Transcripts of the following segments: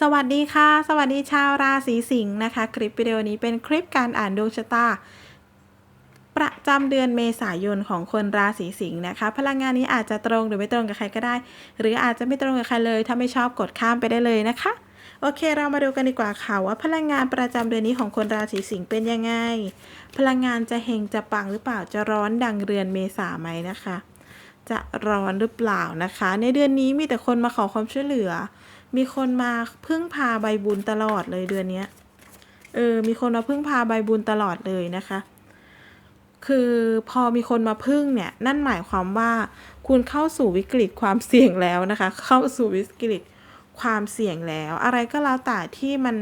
สวัสดีค่ะ สวัสดีชาวราศีสิงห์นะคะ คลิปวิดีโอนี้เป็นคลิปการอ่านดวงชะตาประจำเดือนเมษายนของคนราศีสิงห์นะคะ พลังงานนี้อาจจะตรงหรือไม่ตรงกับใครก็ได้ หรืออาจจะไม่ตรงกับใครเลย ถ้าไม่ชอบกดข้ามไปได้เลยนะคะ โอเค เรามาดูกันดีกว่าค่ะว่าพลังงานประจำเดือนนี้ของคนราศีสิงห์เป็นยังไง พลังงานจะเฮงจะปังหรือเปล่าจะร้อนดังเรือนเมษาไหมนะคะ จะร้อนหรือเปล่านะคะ ในเดือนนี้มีแต่คนมาขอความช่วยเหลือ มีคนมาพึ่งพาใบบุญตลอดเลยเดือนนี้เออ มีคนมาพึ่งพาใบบุญตลอดเลยนะคะ คือพอมีคนมาพึ่งเนี่ย นั่นหมายความว่าคุณเข้าสู่วิกฤตความเสี่ยงแล้วนะคะ เข้าสู่วิกฤตความเสี่ยงแล้ว อะไรก็แล้วแต่ที่มัน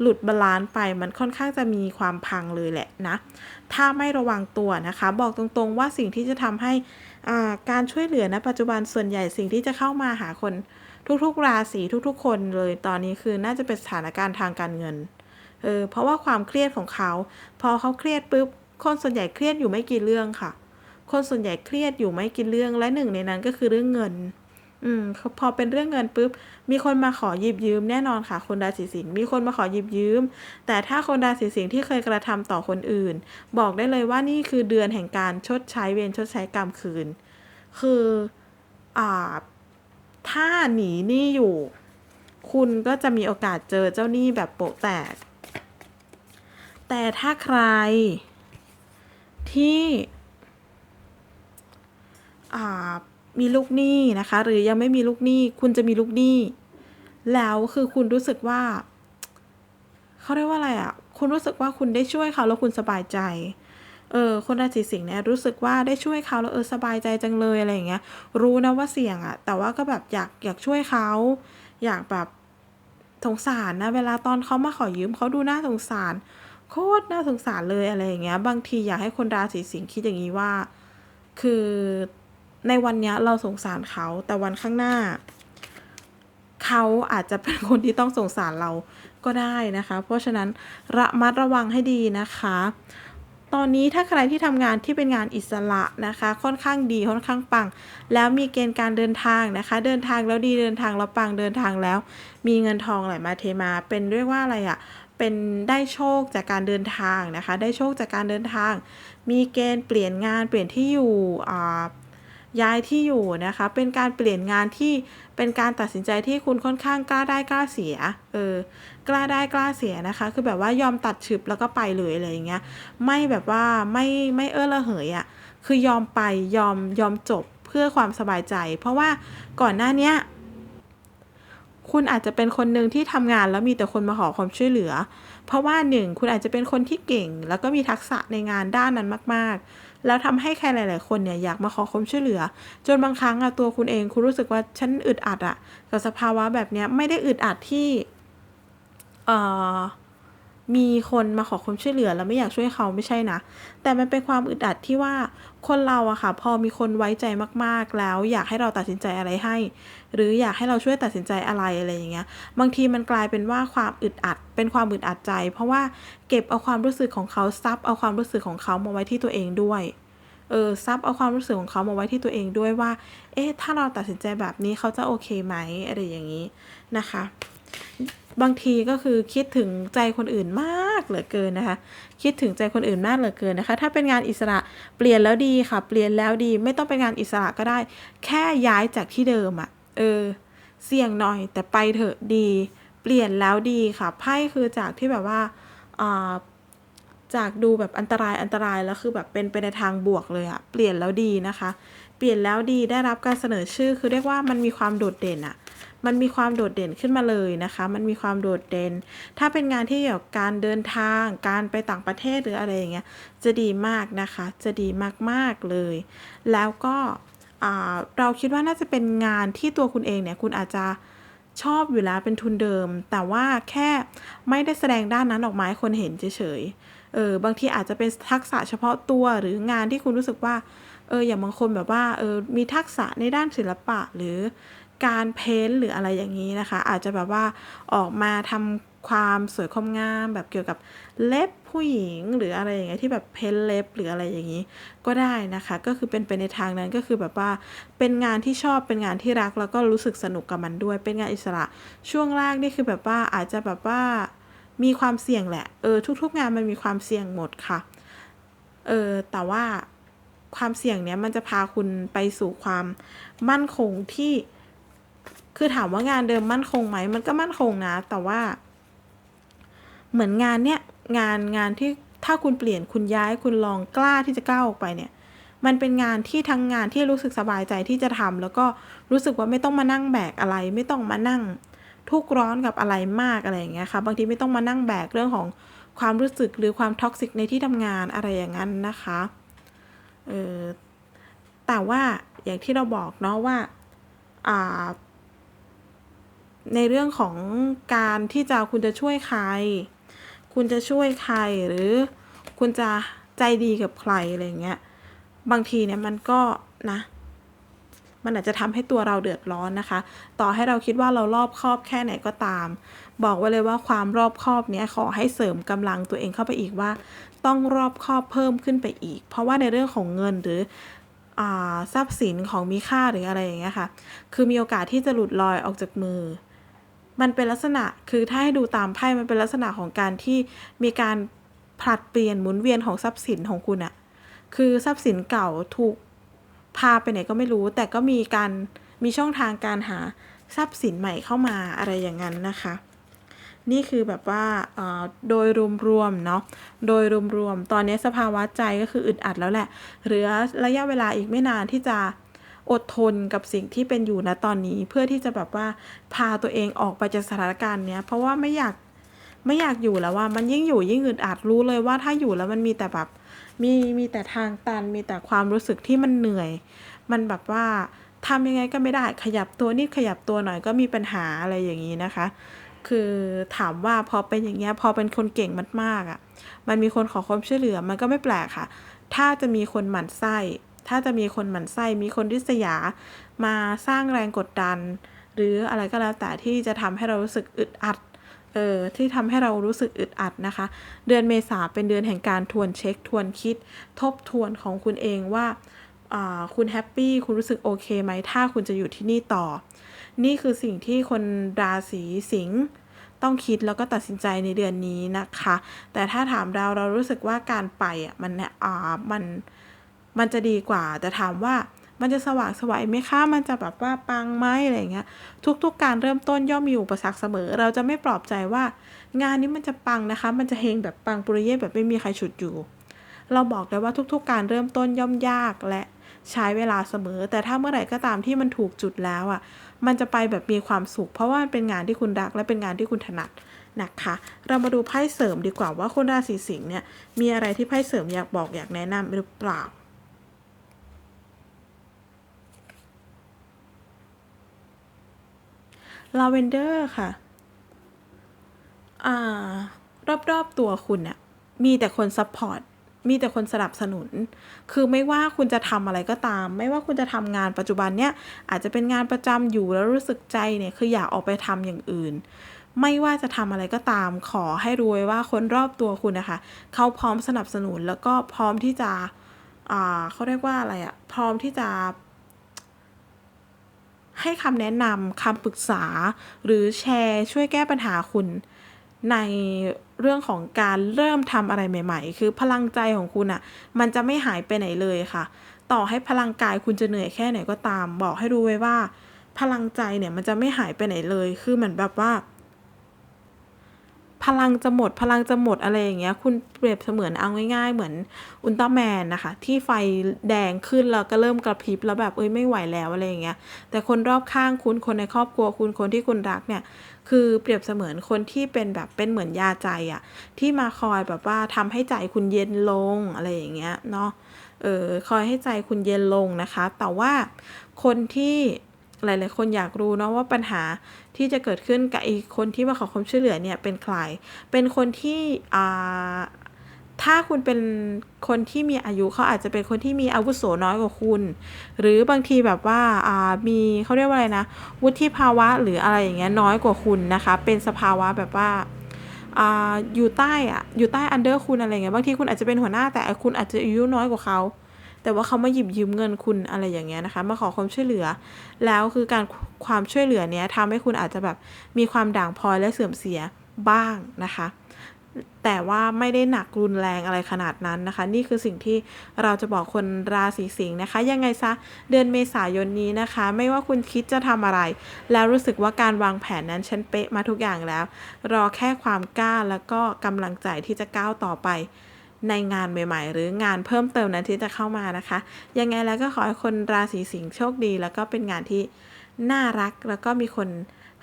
หลุดบาลานซ์ไปมันค่อนข้างจะมีความพังเลยแหละนะ ถ้าไม่ระวังตัวนะคะ บอกตรงๆว่าสิ่งที่จะทำให้การช่วยเหลือณปัจจุบันส่วนใหญ่สิ่งที่จะเข้ามาหาคน ทุกๆ ราศีทุกๆ คนเลยตอนนี้คือน่าจะเป็นสถานการณ์ทางการเงินเออเพราะว่าความเครียดของเขา พอเขาเครียดปุ๊บคนส่วนใหญ่เครียดอยู่ไม่กี่เรื่องค่ะ คนส่วนใหญ่เครียดอยู่ไม่กี่เรื่องและหนึ่งในนั้นก็คือเรื่องเงิน อืมพอเป็นเรื่องเงินปุ๊บมีคนมาขอหยิบยืมแน่นอนค่ะ คนราศีสิงห์มีคนมาขอหยิบยืม แต่ถ้าคนราศีสิงห์ที่เคยกระทำต่อคนอื่น บอกได้เลยว่านี่คือเดือนแห่งการชดใช้เวรชดใช้กรรมคืน คืออ่า ถ้าหนีหนี้อยู่ คุณก็จะมีโอกาสเจอเจ้าหนี้แบบโปะแตก แต่ถ้าใคร ที่มีลูกหนี้นะคะ หรือยังไม่มีลูกหนี้ คุณจะมีลูกหนี้ แล้วคือคุณรู้สึกว่าเขาเรียกว่าอะไรอะ่ะ คุณรู้สึกว่าคุณได้ช่วยเขาแล้วคุณสบายใจ เออคนราศีสิงห์เนี่ยรู้สึกว่าได้ช่วยเขาแล้วเออสบายใจจังเลยอะไรอย่างเงี้ย รู้นะว่าเสี่ยงอะแต่ว่าก็แบบอยากอยากช่วยเขา อยากแบบสงสารนะเวลาตอนเขามาขอยืมเขาดูน่าสงสาร โคตรน่าสงสารเลยอะไรอย่างเงี้ย บางทีอยากให้คนราศีสิงห์คิดอย่างนี้ว่า คือในวันเนี้ยเราสงสารเขาแต่วันข้างหน้า เขาอาจจะเป็นคนที่ต้องสงสารเราก็ได้นะคะ เพราะฉะนั้นระมัดระวังให้ดีนะคะ ตอนนี้ถ้าใครที่ทำงานที่เป็นงานอิสระนะคะ ค่อนข้างดีค่อนข้างปัง แล้วมีเกณฑ์การเดินทางนะคะ เดินทางแล้วดีเดินทางแล้วปังเดินทางแล้ว มีเงินทองไหลมาเทมา เป็นเรียกว่าอะไรอะ่ะเป็นได้โชคจากการเดินทางนะคะ ได้โชคจากการเดินทาง มีเกณฑ์เปลี่ยนงานเปลี่ยนที่อยู่อ่า ย้ายที่อยู่นะคะ เป็นการเปลี่ยนงานที่เป็นการตัดสินใจที่คุณค่อนข้างกล้าได้กล้าเสีย เออ กล้าได้กล้าเสียนะคะ คือแบบว่ายอมตัดฉึบแล้วก็ไปเลยอะไรอย่างเงี้ย ไม่แบบว่าไม่ไม่เออระเหยอะ่ะ คือยอมไปยอมยอมจบเพื่อความสบายใจ เพราะว่าก่อนหน้าเนี้ยคุณอาจจะเป็นคนหนึ่งที่ทำงานแล้วมีแต่คนมาขอความช่วยเหลือ เพราะว่าหนึ่งคุณอาจจะเป็นคนที่เก่ง แล้วก็มีทักษะในงานด้านนั้นมาก ๆ แล้วทำให้ใครหลาย ๆ คนเนี่ยอยากมาขอความช่วยเหลือ จนบางครั้งอะตัวคุณเองคุณรู้สึกว่าฉันอึดอัดอะกับสภาวะแบบเนี้ยไม่ได้อึดอัดที่เอ่อ มีคนมาขอความช่วยเหลือแล้วไม่อยากช่วยเขาไม่ใช่นะ แต่มันเป็นความอึดอัดที่ว่าคนเราอะค่ะ พอมีคนไว้ใจมากๆแล้ว อยากให้เราตัดสินใจอะไรให้ หรืออยากให้เราช่วยตัดสินใจอะไรอะไรอย่างเงี้ย บางทีมันกลายเป็นว่าความอึดอัด เป็นความอึดอัดใจ เพราะว่าเก็บเอาความรู้สึกของเขาซับเอาความรู้สึกของเขามาไว้ที่ตัวเองด้วยเออซับเอาความรู้สึกของเขามาไว้ที่ตัวเองด้วยว่า เอ๊ะถ้าเราตัดสินใจแบบนี้เขาจะโอเคไหมอะไรอย่างนี้นะคะ บางทีก็คือคิดถึงใจคนอื่นมากเหลือเกินนะคะ คิดถึงใจคนอื่นมากเหลือเกินนะคะ ถ้าเป็นงานอิสระเปลี่ยนแล้วดีค่ะ เปลี่ยนแล้วดี ไม่ต้องเป็นงานอิสระก็ได้ แค่ย้ายจากที่เดิมอะ่ะ เออ เสี่ยงหน่อยแต่ไปเถอะดี เปลี่ยนแล้วดีค่ะไพ่คือจากที่แบบว่าอ่าจากดูแบบอันตรายอันตรายแล้วคือแบบเป็นไปในทางบวกเลยอะเปลี่ยนแล้วดีนะคะ เปลี่ยนแล้วดีได้รับการเสนอชื่อคือเรียกว่ามันมีความโดดเด่นอะ มันมีความโดดเด่นขึ้นมาเลยนะคะ มันมีความโดดเด่น ถ้าเป็นงานที่เกี่ยวกับการเดินทาง การไปต่างประเทศหรืออะไรอย่างเงี้ย จะดีมากนะคะ จะดีมากๆเลย แล้วก็เราคิดว่าน่าจะเป็นงานที่ตัวคุณเองเนี่ย คุณอาจจะชอบอยู่แล้วเป็นทุนเดิม แต่ว่าแค่ไม่ได้แสดงด้านนั้นออกมาให้คนเห็นเฉยๆ เออ บางทีอาจจะเป็นทักษะเฉพาะตัวหรืองานที่คุณรู้สึกว่า เออ อย่างบางคนแบบว่า เออ มีทักษะในด้านศิลปะหรือ การเพ้นหรืออะไรอย่างนี้นะคะ อาจจะแบบว่าออกมาทำความสวยความงามแบบเกี่ยวกับเล็บผู้หญิงหรืออะไรอย่างเงี้ยที่แบบเพ้นเล็บหรืออะไรอย่างนี้ ก็ได้นะคะ ก็คือเป็นไปในทางนั้นก็คือแบบว่าเป็นงานที่ชอบเป็นงานที่รักแล้วก็รู้สึกสนุกกับมันด้วย เป็นงานอิสระช่วงแรกนี่คือแบบว่าอาจจะแบบว่ามีความเสี่ยงแหละเออทุก ๆ งานมันมีความเสี่ยงหมดค่ะเออแต่ว่าความเสี่ยงเนี้ยมันจะพาคุณไปสู่ความมั่นคงที่ คือถามว่างานเดิมมั่นคงไหม มันก็มั่นคงนะ แต่ว่า เหมือนงานเนี้ยงานงานที่ถ้าคุณเปลี่ยนคุณย้ายคุณลองกล้าที่จะก้าวออกไปเนี่ย มันเป็นงานที่ทั้งงานที่รู้สึกสบายใจที่จะทำแล้วก็รู้สึกว่าไม่ต้องมานั่งแบกอะไร ไม่ต้องมานั่ง ทุกข์ร้อนกับอะไรมากอะไรอย่างเงี้ยค่ะ บางทีไม่ต้องมานั่งแบกเรื่องของความรู้สึกหรือความท็อกซิกในที่ทำงานอะไรอย่างนั้นนะคะเออแต่ว่าอย่างที่เราบอกเนาะว่าอ่า ในเรื่องของการที่จะคุณจะช่วยใคร คุณจะช่วยใครหรือคุณจะใจดีกับใครอะไรเงี้ยบางทีเนี่ยมันก็นะ มันอาจจะทำให้ตัวเราเดือดร้อนนะคะ ต่อให้เราคิดว่าเรารอบคอบแค่ไหนก็ตาม บอกไว้เลยว่าความรอบคอบเนี้ยขอให้เสริมกำลังตัวเองเข้าไปอีกว่า ต้องรอบคอบเพิ่มขึ้นไปอีก เพราะว่าในเรื่องของเงินหรือทรัพย์สินของมีค่าหรืออะไรอย่างเงี้ยค่ะ คือมีโอกาสที่จะหลุดลอยออกจากมือ มันเป็นลักษณะคือถ้าให้ดูตามไพ่มันเป็นลักษณะของการที่มีการผลัดเปลี่ยนหมุนเวียนของทรัพย์สินของคุณอะคือทรัพย์สินเก่าถูกพาไปไหนก็ไม่รู้ แต่ก็มีการมีช่องทางการหาทรัพย์สินใหม่เข้ามาอะไรอย่างนั้นนะคะ นี่คือแบบว่าโดยรวมๆเนาะโดยรวมๆตอนนี้สภาวะใจก็คืออึดอัดแล้วแหละเหลือระยะเวลาอีกไม่นานที่จะ อดทนกับสิ่งที่เป็นอยู่นะตอนนี้ เพื่อที่จะแบบว่าพาตัวเองออกไปจากสถานการณ์เนี้ยเพราะว่าไม่อยากไม่อยากอยู่แล้วว่ามันยิ่งอยู่ยิ่งอึดอัดรู้เลยว่าถ้าอยู่แล้วมันมีแต่แบบมีมีแต่ทางตันมีแต่ความรู้สึกที่มันเหนื่อย มันแบบว่าทำยังไงก็ไม่ได้ขยับตัวนิดขยับตัวหน่อยก็มีปัญหาอะไรอย่างนี้นะคะ คือถามว่าพอเป็นอย่างเงี้ยพอเป็นคนเก่งมากๆอะ่ะ มันมีคนขอความช่วยเหลือมันก็ไม่แปลกค่ะ ถ้าจะมีคนหมั่นไส้ ถ้าจะมีคนหมั่นไส้มีคนริษยา มาสร้างแรงกดดัน หรืออะไรก็แล้วแต่ที่จะทำให้เรารู้สึกอึดอัดเออที่ทำให้เรารู้สึกอึดอัดนะคะ เดือนเมษาเป็นเดือนแห่งการทวนเช็ค ทวนคิด ทบทวนของคุณเองว่าคุณแฮปปี้คุณรู้สึกโอเคไหมถ้าคุณจะอยู่ที่นี่ต่อ นี่คือสิ่งที่คนราศีสิงห์ต้องคิดแล้วก็ตัดสินใจในเดือนนี้นะคะ แต่ถ้าถามเราเรารู้สึกว่าการไปอะมันเนี่ยอ่ามัน มันจะดีกว่า แต่ถามว่ามันจะสว่างสวยไหมคะ มันจะแบบว่าปังไหมอะไรเงี้ย ทุก ๆ การเริ่มต้นย่อมมีอุปสรรคเสมอ เราจะไม่ปลอบใจว่า งานนี้มันจะปังนะคะ มันจะเฮงแบบปังปุริเย่แบบไม่มีใครฉุดอยู่ เราบอกเลยว่าทุก ๆ การเริ่มต้นย่อมยากและใช้เวลาเสมอ แต่ถ้าเมื่อไหร่ก็ตามที่มันถูกจุดแล้วอะ มันจะไปแบบมีความสุข เพราะว่ามันเป็นงานที่คุณรักและเป็นงานที่คุณถนัดนะคะ เรามาดูไพ่เสริมดีกว่าว่าคนราศีสิงห์เนี่ยมีอะไรที่ไพ่เสริมอยากบอกอยากแนะนำหรือเปล่า ลาเวนเดอร์ค่ะอ่ารอบๆตัวคุณเนี่ยมีแต่คนซัพพอร์ตมีแต่คนสนับสนุน คือไม่ว่าคุณจะทำอะไรก็ตาม ไม่ว่าคุณจะทำงานปัจจุบันเนี่ยอาจจะเป็นงานประจำอยู่แล้วรู้สึกใจเนี่ยคืออยากออกไปทำอย่างอื่น ไม่ว่าจะทำอะไรก็ตาม ขอให้รู้ไว้ว่าคนรอบตัวคุณนะคะเขาพร้อมสนับสนุนแล้วก็พร้อมที่จะอ่าเขาเรียกว่าอะไรอะพร้อมที่จะ ให้คำแนะนำคำปรึกษา หรือแชร์ช่วยแก้ปัญหาคุณ ในเรื่องของการเริ่มทำอะไรใหม่ ๆ คือพลังใจของคุณอะ่ะ มันจะไม่หายไปไหนเลยค่ะ ต่อให้พลังกายคุณจะเหนื่อยแค่ไหนก็ตาม บอกให้รู้ไว้ว่า พลังใจเนี่ยมันจะไม่หายไปไหนเลย คือเหมือนแบบว่า พลังจะหมดพลังจะหมดอะไรอย่างเงี้ย คุณเปรียบเสมือนเอาง่ายๆ เหมือนอุลตร้าแมนนะคะ ที่ไฟแดงขึ้นแล้วก็เริ่มกระพริบแล้วแบบเอ้ยไม่ไหวแล้วอะไรอย่างเงี้ย แต่คนรอบข้างคุณคนในครอบครัวคุณคนที่คุณรักเนี่ย คือเปรียบเสมือนคนที่เป็นแบบเป็นเหมือนยาใจอะที่มาคอยแบบว่าทำให้ใจคุณเย็นลงอะไรอย่างเงี้ยเนาะเออคอยให้ใจคุณเย็นลงนะคะ แต่ว่าคนที่ หลาย ๆ คนอยากรู้เนาะว่าปัญหาที่จะเกิดขึ้นกับไอีกคนที่มาขอความช่วยเหลือเนี่ยเป็นใคร เป็นคนที่อ่าถ้าคุณเป็นคนที่มีอายุเขาอาจจะเป็นคนที่มีอาวุโสน้อยกว่าคุณ หรือบางทีแบบว่าามีเขาเรียกว่าอะไรนะ วุฒิภาวะหรืออะไรอย่างเงี้ยน้อยกว่าคุณนะคะ เป็นสภาวะแบบว่าอ่าอยู่ใต้อะอยู่ใต้อันเดอร์คุณอะไรเงี้ยบางทีคุณอาจจะเป็นหัวหน้าแต่คุณอาจจะอายุน้อยกว่าเขา แต่ว่าเขามาหยิบยืมเงินคุณอะไรอย่างเงี้ยนะคะ มาขอความช่วยเหลือ แล้วคือการความช่วยเหลือเนี้ยทำให้คุณอาจจะแบบมีความด่างพร้อยและเสื่อมเสียบ้างนะคะ แต่ว่าไม่ได้หนักรุนแรงอะไรขนาดนั้นนะคะ นี่คือสิ่งที่เราจะบอกคนราศีสิงห์นะคะ ยังไงซะเดือนเมษายนนี้นะคะ ไม่ว่าคุณคิดจะทำอะไร แล้วรู้สึกว่าการวางแผนนั้นฉันเป๊ะมาทุกอย่างแล้ว รอแค่ความกล้าแล้วก็กำลังใจที่จะก้าวต่อไป ในงานใหม่ๆ หรืองานเพิ่มเติมนั้นที่จะเข้ามานะคะ ยังไงแล้วก็ขอให้คนราศีสิงห์โชคดี แล้วก็เป็นงานที่น่ารักแล้วก็มีคน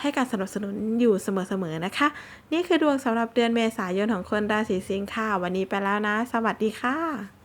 ให้การสนับสนุนอยู่เสมอๆนะคะ นี่คือดวงสำหรับเดือนเมษายนของคนราศีสิงห์ค่ะ วันนี้ไปแล้วนะ สวัสดีค่ะ